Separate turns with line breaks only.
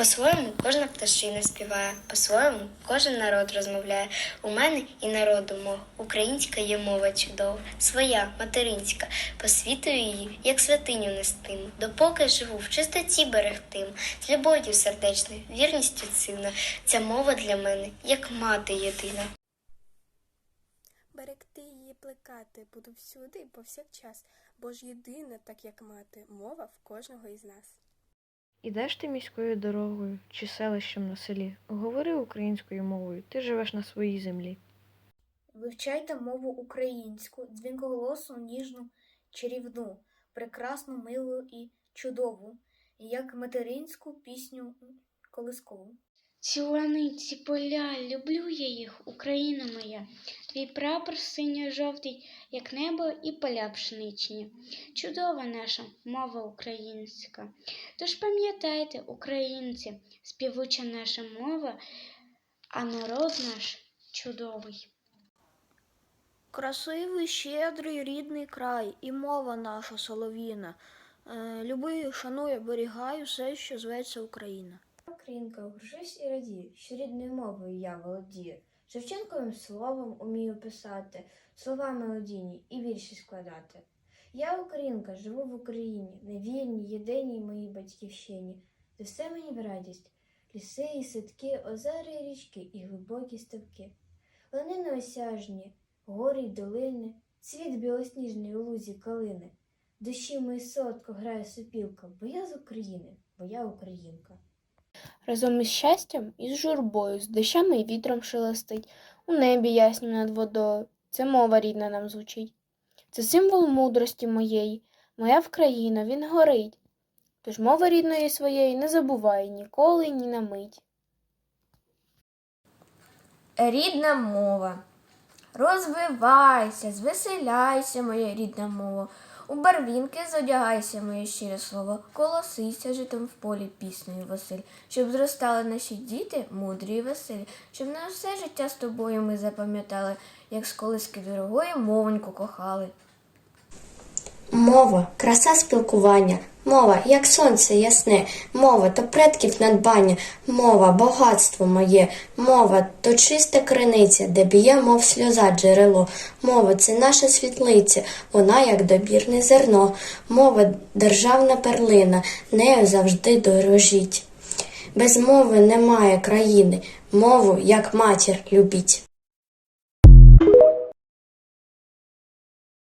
По-своєму кожна пташина співає, по-своєму кожен народ розмовляє. У мене і народу мого українська є мова чудова, своя, материнська. Посвітую її, як святиню нестиму, допоки живу в чистоті берегтиму, з любов'ю сердечною, вірністю сина. Ця мова для мене, як мати єдина.
Берегти її плекати буду всюди і повсякчас, бо ж єдина, так як мати, мова в кожного із нас.
Ідеш ти міською дорогою чи селищем на селі, говори українською мовою, ти живеш на своїй землі.
Вивчайте мову українську, дзвінкоголосу, ніжну, чарівну, прекрасну, милу і чудову, як материнську пісню колискову.
Ці лани, ці поля, люблю я їх, Україна моя. Твій прапор синьо-жовтий, як небо і поля пшеничні. Чудова наша мова українська. Тож пам'ятайте, українці, співуча наша мова, а народ наш чудовий.
Красивий, щедрий, рідний край, і мова наша солов'їна. Е, Люби, шануй, оберігай усе, що зветься Україна.
Українка, горжусь і радію, що рідною мовою я володію. Шевченковим словом умію писати, слова мелодійні і вірші складати. Я українка, живу в Україні, на вільній, єдиній моїй батьківщині, де все мені в радість, ліси і садки, озера і річки і глибокі ставки. Ланини осяжні, гори й долини, цвіт білосніжний у лузі калини. Душі мої солодко грає сопілка, бо я з України, бо я українка.
Разом із щастям і з журбою, з дощами і вітром шелестить, у небі яснім над водою. Це мова рідна нам звучить. Це символ мудрості моєї, моя Вкраїна, він горить. Тож мови рідної своєї не забувай ніколи ні на мить.
Рідна мова. Розвивайся, звеселяйся, моя рідна мова. У барвінки зодягайся, моє щире слово, колосися житом в полі піснею Василь, щоб зростали наші діти мудрі і веселі, щоб на все життя з тобою ми запам'ятали, як з колиски дорогої мовоньку кохали.
Мова, краса спілкування, мова, як сонце ясне, мова то предків надбання, мова, багатство моє, мова то чиста криниця, де б'є, мов сльоза джерело. Мова це наша світлиця, вона як добірне зерно. Мова державна перлина, нею завжди дорожіть. Без мови немає країни, мову, як матір, любіть.